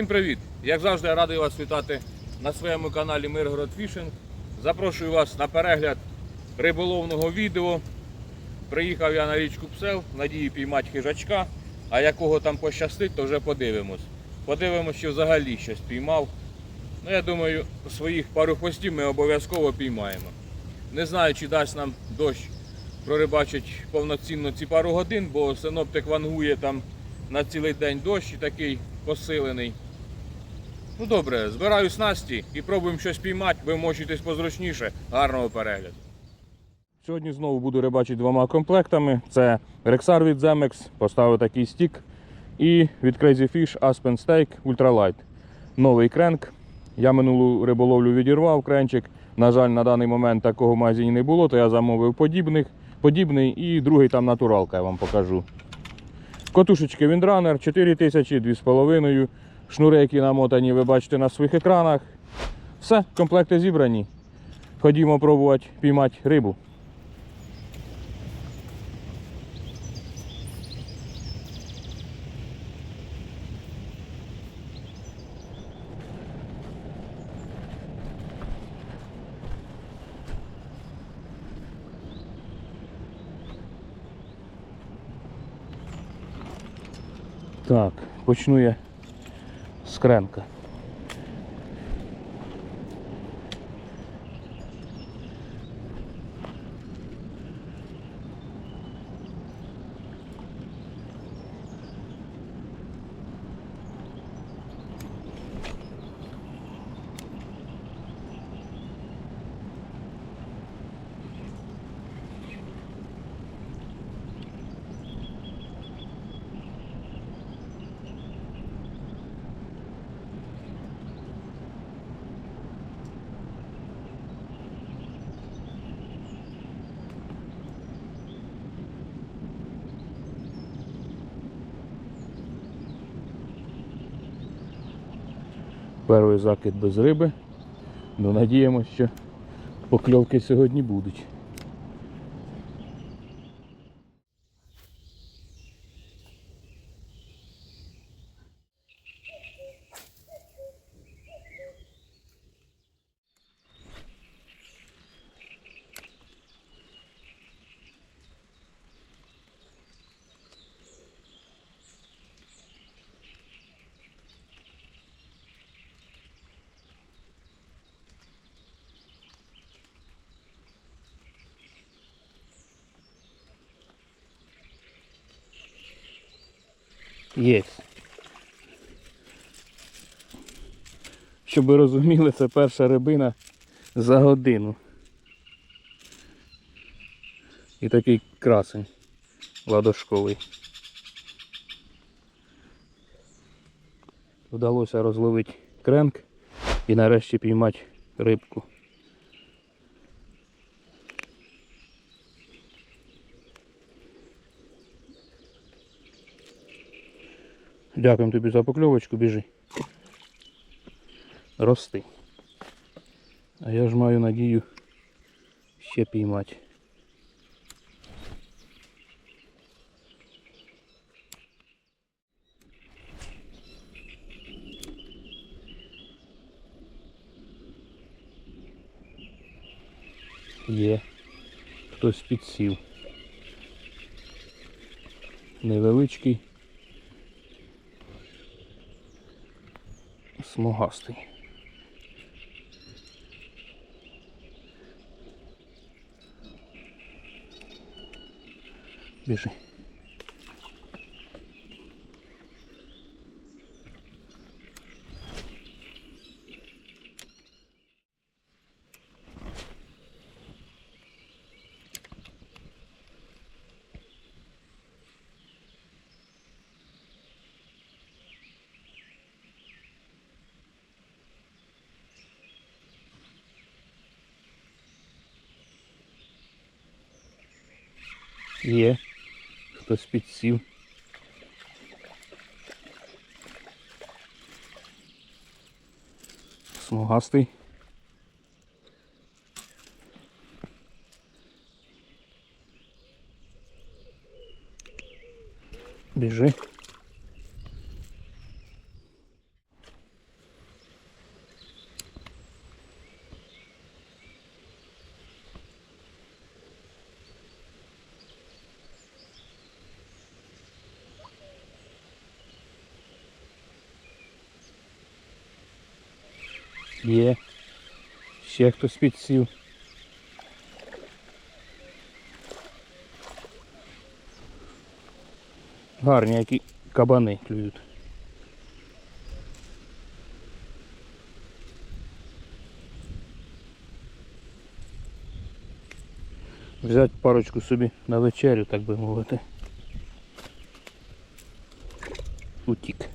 Всім привіт! Як завжди, я радий вас вітати на своєму каналі Миргород Фішинг. Запрошую вас на перегляд риболовного відео. Приїхав я на річку Псел, надію піймати хижачка, а якого там пощастить, то вже подивимось. Подивимось, чи взагалі щось піймав. Ну, я думаю, своїх пару хвостів ми обов'язково піймаємо. Не знаю, чи дасть нам дощ прорибачить повноцінно ці пару годин, бо синоптик вангує там на цілий день дощ і такий посилений. Ну добре, збираю снасті і пробуємо щось піймати, ви мочитесь позручніше. Гарного перегляду. Сьогодні знову буду рибачити двома комплектами. Це Rexar від Zemex, поставив такий стік. І від Crazy Fish Aspen Steak Ultralight. Новий кренк. Я минулу риболовлю відірвав кренчик. На жаль, на даний момент такого в магазині не було, то я замовив подібних, подібний і другий там натуралка, я вам покажу. Котушечки Windrunner 4000, 2,5. Шнури, які намотані, ви бачите на своїх екранах. Все, комплекти зібрані. Ходімо пробувати піймати рибу. Так, почну я з Перший закид без риби. Ну, надіємося, що покльовки сьогодні будуть. Є. Щоб ви розуміли, це перша рибина за годину. І такий красень ладошковий. Вдалося розловити кренк і нарешті піймати рибку. Дякуємо тобі за покльовочку, біжи. Рости. А я ж маю надію ще піймати. Є. Хтось підсів. Невеличкий. Смугастий. Біжи. Є. Хтось підсів. Смугастий. Біжи. Є. Ще хтось підсів. Гарні які кабани клюють. Взяти парочку собі на вечерю, так би мовити. Утік.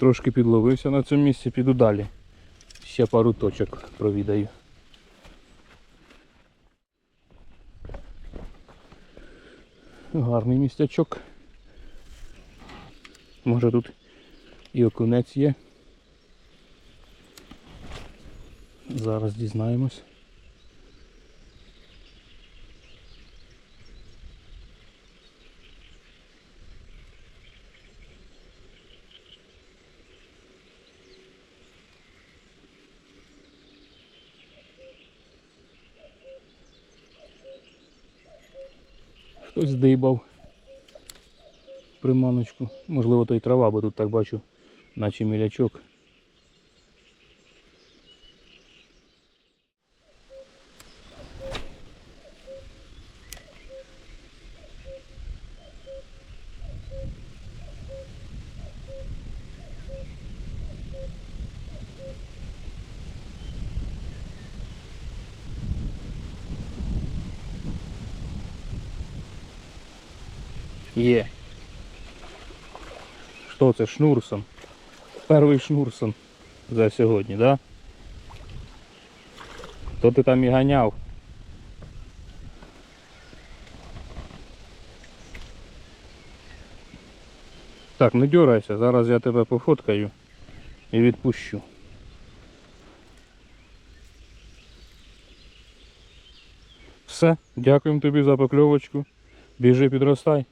Трошки підловився на цьому місці, піду далі. Ще пару точок провідаю. Гарний містячок. Може тут і окунець є. Зараз дізнаємось. Хтось здибав приманочку. Можливо, то й трава, бо тут так бачу, наче мілячок. Є. Що це шнурсон? Перший шнурсон за сьогодні, да? Хто ти там і ганяв? Так, не дергайся, зараз я тебе пофоткаю і відпущу. Все, дякуємо тобі за покльовочку. Біжи, підростай.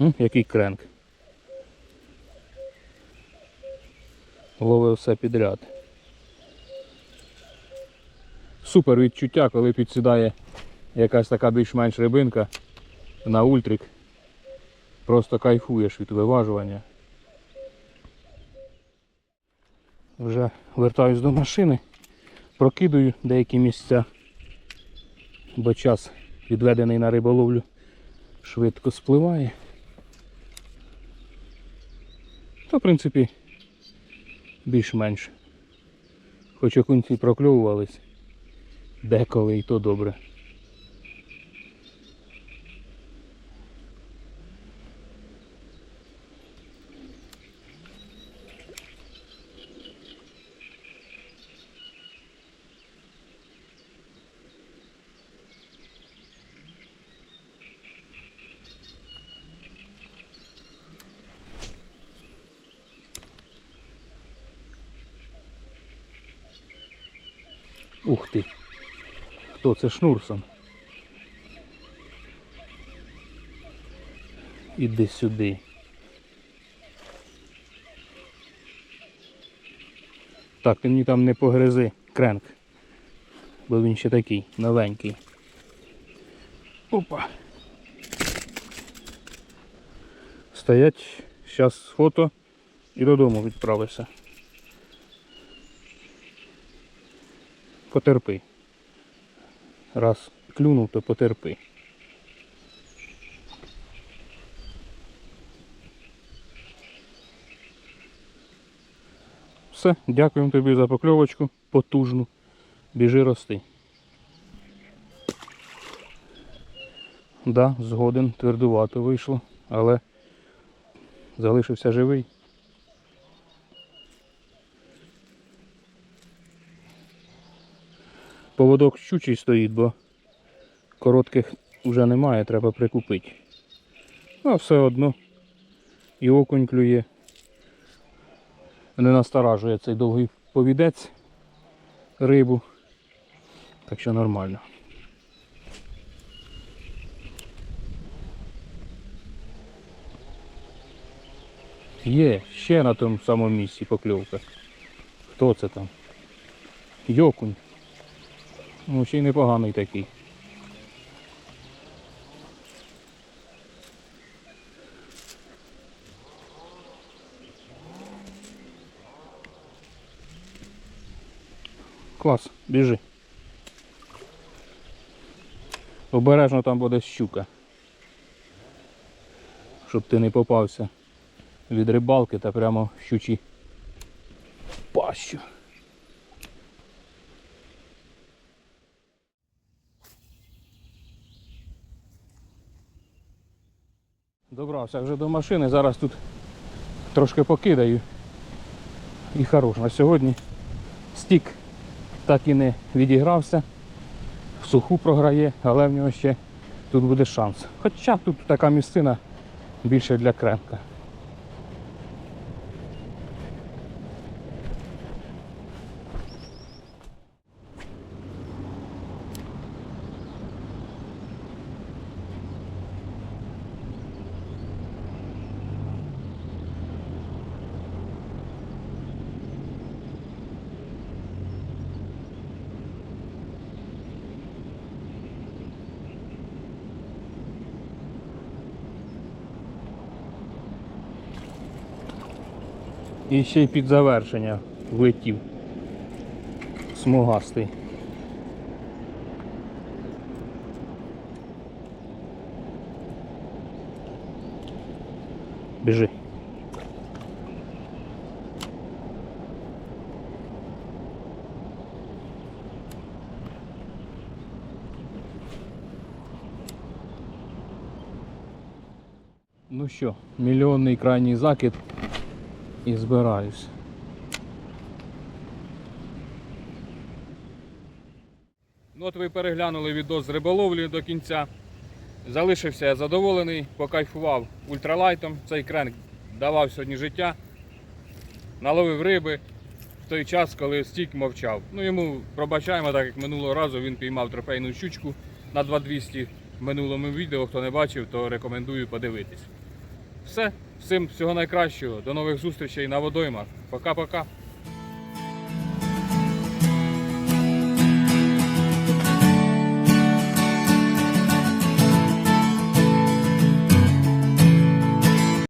М, який кренк. Ловив все підряд. Супер відчуття, коли підсідає якась така більш-менш рибинка на ультрик. Просто кайфуєш від виважування. Вже вертаюсь до машини, прокидую деякі місця, бо час відведений на риболовлю швидко спливає. Та, в принципі, більш-менш. Хоч окунці прокльовувались, деколи і то добре. Ух ти! Хто це шнурсон? Іди сюди. Так, ти мені там не погризи кренк. Бо він ще такий новенький. Опа. Стоять, зараз фото і додому відправишся. Потерпи. Раз клюнув, то потерпи. Все, дякуємо тобі за покльовочку потужну. Біжи рости. Да, згоден, твердувато вийшло, але залишився живий. Поводок щучий стоїть, бо коротких вже немає, треба прикупити. Ну, все одно. І окунь клює. Не насторажує цей довгий повідець рибу. Так що нормально. Є, ще на тому самому місці покльовка. Хто це там? Йокунь. Ну, ще й непоганий такий. Клас, біжи. Обережно там буде щука. Щоб ти не попався від рибалки та прямо в щучі пащу. Добрався вже до машини, зараз тут трошки покидаю. І хорош на сьогодні. Стік так і не відігрався. В суху програє, але в нього ще тут буде шанс. Хоча тут така місцина більше для кренка. І ще й під завершення влетів. Смугастий. Біжи. Ну що, мільйонний крайній закид і збираюсь. Ну от ви переглянули відео з риболовлі до кінця. Залишився я задоволений, покайфував ультралайтом. Цей кренк давав сьогодні життя. Наловив риби в той час, коли стік мовчав. Ну йому пробачаємо, так як минулого разу він піймав трофейну щучку на 2200 в минулому відео. Хто не бачив, то рекомендую подивитись. Все, всім всього найкращого. До нових зустрічей на водоймах. Пока-пока.